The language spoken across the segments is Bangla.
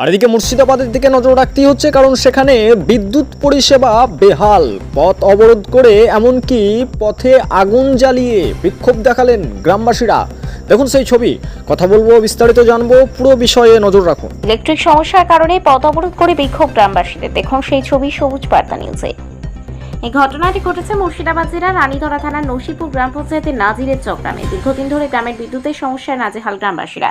আর এদিকে মুর্শিদাবাদের দিকে নজর রাখতেই হচ্ছে, কারণ সেখানে বিদ্যুৎ পরিষেবা বেহাল। পথ অবরোধ করে এমনকি পথে আগুন জ্বালিয়ে বিক্ষোভ দেখালেন গ্রামবাসীরা। দেখুন সেই ছবি। কথা বলব, বিস্তারিত জানব, পুরো বিষয়ে নজর রাখুন। ইলেকট্রিক সমস্যার কারণে পথ অবরোধ করে বিক্ষোভ গ্রামবাসীদের। দেখুন সেই ছবি সবুজ বার্তা নিউজে। এই ঘটনাটি ঘটেছে মুর্শিদাবাদ জেলার রানীতলা থানার নসিপুর গ্রাম পঞ্চায়েতের নাজিরের চক গ্রামে। দীর্ঘদিন ধরে গ্রামের বিদ্যুতের সমস্যায় নাজেহাল গ্রামবাসীরা।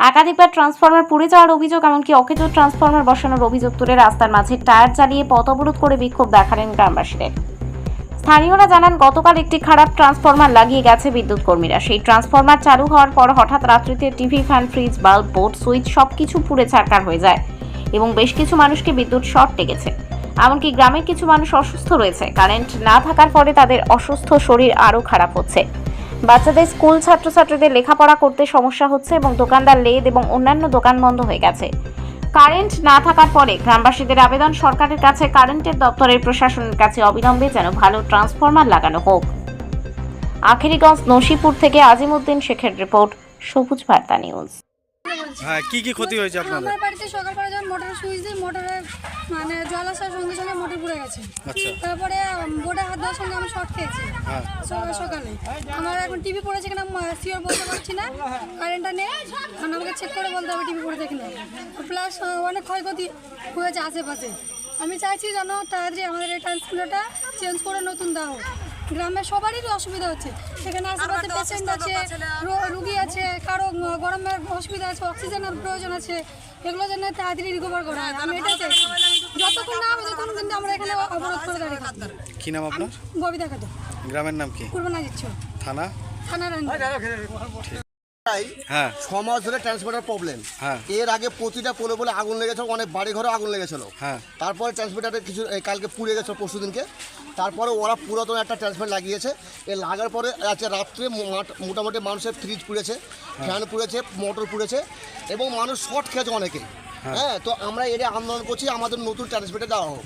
একাধিকবার ট্রান্সফরমার পুড়ে যাওয়ার অভিযোগ, এমনকি অকেজ ট্রান্সফরমার বসানোর অভিযোগ তুলে রাস্তার মাঝে টায়ার চালিয়ে পথ অবরোধ করে বিক্ষোভ দেখালেন গ্রামবাসীদের। স্থানীয়রা জানান, গতকাল একটি খারাপ ট্রান্সফরমার লাগিয়ে গেছে বিদ্যুৎ কর্মীরা। সেই ট্রান্সফরমার চালু হওয়ার পর হঠাৎ রাত্রিতে TV fan fridge bulb board switch সবকিছু পুড়ে ছাড়কার হয়ে যায় এবং বেশ কিছু মানুষকে বিদ্যুৎ শর্ট লেগেছে। এমনকি গ্রামের কিছু মানুষ অসুস্থ রয়েছে। কারেন্ট না থাকার ফলে তাদের অসুস্থ শরীর আরও খারাপ হচ্ছে। বাচ্চাদের স্কুল ছাত্রছাত্রীদের লেখাপড়া করতে সমস্যা হচ্ছে এবং দোকানদার লেদ এবং অন্যান্য দোকান বন্ধ হয়ে গেছে। কারেন্ট না থাকার পরে গ্রামবাসীদের আবেদন সরকারের কাছে, কারেন্টের দপ্তরের প্রশাসনের কাছে অবিলম্বে যেন ভালো ট্রান্সফরমার লাগানো হোক। আখেরিগঞ্জ, নসিপুর থেকে আজিমউদ্দিন শেখের রিপোর্ট, সবুজ বার্তা নিউজ। হ্যাঁ কি কি ক্ষতি হয়েছে আপনাদের? আমার বাড়িতে সকালবেলা যখন মোটরের সুইচ দিই মোটরের মানে জল আসার সঙ্গে সঙ্গে মোটর পুড়ে গেছে। আচ্ছা। তারপরে বোর্ডে হাত দেওয়ার সঙ্গে আমি শর্ট খেয়েছি। হ্যাঁ। সকালে আমার এখন টিভি পড়েছে কিনা সিওর বলতে পারছি না। কারেন্টটা নেই। কারণ আমাকে চেক করে বলতে হবে টিভি পড়েছে কিনা। প্লাস অনেক ক্ষয়ক্ষতি হয়েছে আশেপাশে। আমি চাইছি যেন তাড়াতাড়ি আমাদের এই ট্রান্সফর্মারটা চেঞ্জ করে নতুন দেওয়া হোক গ্রামের সবারই অসুবিধা হচ্ছে। সেখানে আশেপাশে পেশেন্ট আছে রো- রুগী আছে কারও গরমের অসুবিধা আছে অক্সিজেনের প্রয়োজন আছে এগুলো যেন তাড়াতাড়ি রিকভার করা। হয় আমি এটা চাই। যতক্ষণ না হবে কোনো কিন্তু আমরা এখানে অবরোধ করে দাঁড়িয়ে কি নাম আপনার? ববিতা দেখাতো। গ্রামের নাম কি? পূর্ব না দিচ্ছ। থানা? থানার হ্যাঁ। ধরে ট্রান্সমিটার প্রবলেম হ্যাঁ। এর আগে প্রতিটা পোলে বলে আগুন লেগেছে অনেক বাড়ি ঘরে আগুন লেগেছিল। হ্যাঁ। তারপরে ট্রান্সমিটারে কিছু কালকে পুড়ে গেছে পরশু দিনকে। তারপরে ওরা পুরাতন একটা ট্রান্সমিটার লাগিয়েছে। এ লাগার পরে আছে রাত্রে মোটামুটি মানুষের ফ্রিজ পুড়েছে ফ্যান পুড়েছে মোটর পুড়েছে এবং মানুষ শর্ট খেয়েছে অনেকে হ্যাঁ। তো আমরা এটা আন্দোলন করছি আমাদের নতুন ট্রান্সমিটার দেওয়া হোক।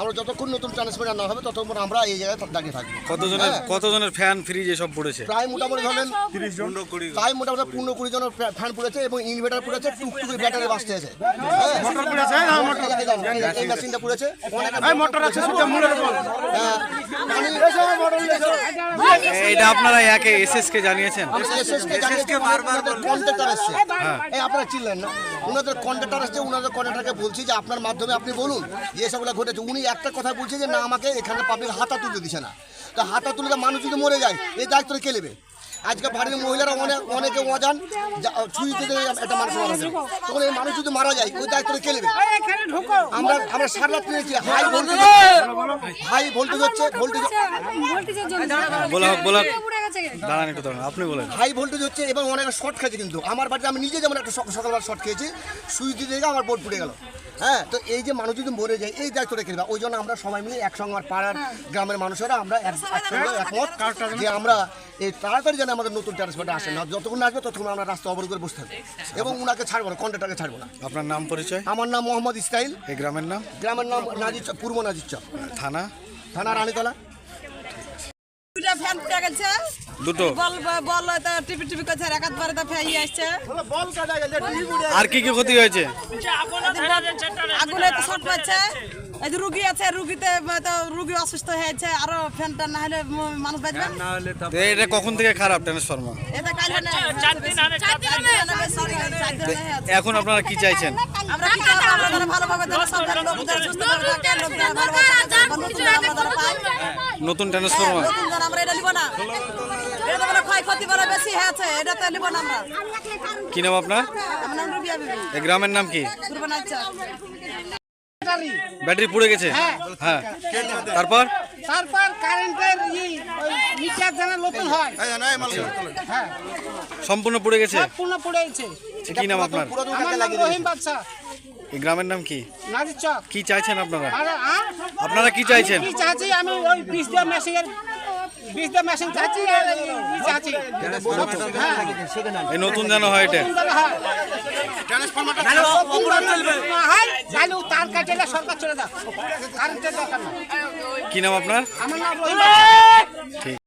আমরা যতক্ষণ নতুন ট্রান্সমিটার না হবে ততক্ষণ আমরা এই জায়গায় দাঁড়িয়ে থাকব কতজনের হ্যাঁ। কতজনের ফ্যান ফ্রিজ এসব পড়েছে প্রায় মোটামুটি ধরেন প্রায় মোটামুটি পনেরো কুড়ি জনের ফ্যান পড়েছে এবং ইনভার্টার পড়েছে টুকটুকি ব্যাটারি বাঁচতে আছে মোটর পড়েছে এই মেশিনটা পড়েছে মোটর আছে এটা আপনারা একে এসএস কে জানিয়েছেন এই আপনারা চিনলেন না? ওনাদের কন্ট্রাক্টর আসছে ওনাদের কন্ট্রাক্টরকে বলছি যে আপনার মাধ্যমে আপনি বলুন যে এসবগুলো ঘটেছে। উনি একটা কথা বলছে যে না আমাকে এখানে পাবলিক হাতা তুলে দিছে না। তো হাতা তুলে মানুষ যদি মরে যায় এই দায়িত্ব কে নেবে? আজকে বাড়ির মহিলারা অনেক অনেকে অজান যা- ছুরি দিতে একটা মানুষ মারা যায় তখন এই মানুষ যদি মারা যায় ওই দায়িত্ব কে নেবে? আমরা আমরা সারা রাত পেয়েছি হাই ভোল্টেজ হাই ভোল্টেজ হচ্ছে ভোল্টেজ বলা বলা। হোক। পুড়ে গেছে দাঁড়ান একটু দাঁড়ান আপনি বলেন। হাই ভোল্টেজ হচ্ছে এবং অনেক শর্ট খেয়েছে কিন্তু। আমার বাড়িতে আমি নিজে যেমন একটা সক- সকালবেলা শর্ট খেয়েছি সুইচ দিতে গিয়ে আমার বোর্ড পুড়ে গেল। হ্যাঁ তো এই যে মানুষ যদি মরে যায় এই দায়িত্ব রেখে দেবে ওই জন্য আমরা সবাই মিলে একসঙ্গে আমার পাড়ার গ্রামের মানুষেরা আমরা একসঙ্গে একমত যে আমরা এই তাড়াতাড়ি যেন আমাদের নতুন ট্রান্সপোর্টে আসে না যতক্ষণ আসবে ততক্ষণ আমরা রাস্তা অবরোধ করে বসে থাকব। এবং ওনাকে ছাড়বো না কন্ট্রাক্টরকে ছাড়বো না। আপনার নাম পরিচয়? আমার নাম মোহাম্মদ ইসরাইল। এই গ্রামের নাম? গ্রামের নাম নাজির চক, পূর্ব নাজির চক। থানা? থানা রানীতলা। দুটা ফ্যান গেছে। দুটো? বল বল তো টিপি টিপি করছে এক বারে তো ফ্যাই আসছে। আর কি কি ক্ষতি হয়েছে? আগুনে তো শর্ট মারছে এই যে রুগী আছে রুগীতে তো রুগী অসুস্থ হয়েছে আরও ফ্যানটা না হলে মানুষ বাঁচবে তো এটা কখন থেকে খারাপ ট্রান্সফরমার এটা কাল না চার দিন আনে চার দিন এখন আপনারা কি চাইছেন? আমরা কি করব আমরা যেন ভালোভাবে যেন সব লোকদের সুস্থ ভাবে থাকে লোকদের ভালোভাবে নতুন যেন আমরা যেন পাই নতুন ট্রান্সফরমার নতুন যেন আমরা এটা নিব না। এটা তো মানে ক্ষয়ক্ষতি বড় বেশি হয়েছে এটা তো নিব না আমরা। কি নাম আপনার? আমার নাম রুবিয়া বিবি। এই গ্রামের নাম কি? নাচা ব্যাটারি পুড়ে গেছে। হ্যাঁ। তারপর? তারপর কারেন্টের ই মিটার জানা নতুন হয়। হ্যাঁ সম্পূর্ণ পুড়ে গেছে? সম্পূর্ণ পুড়ে গেছে। কি নাম আপনার? আমার নাম রহিম বাদশা এই গ্রামের নাম কি? নাজির চক। কি চাইছেন আপনারা? আপনারা কি চাইছেন? কি চাইছি আমি ওই বিশ দিয়ে মেশিনের মেশিন চাচ্ছি আর চাচ্ছি এই নতুন যেন হয় এটা। তার কাটে না সরকার চলে যাক। কারেন্টের দরকার কি নাম আপনার? আমার নাম রহিম বাদশাহ।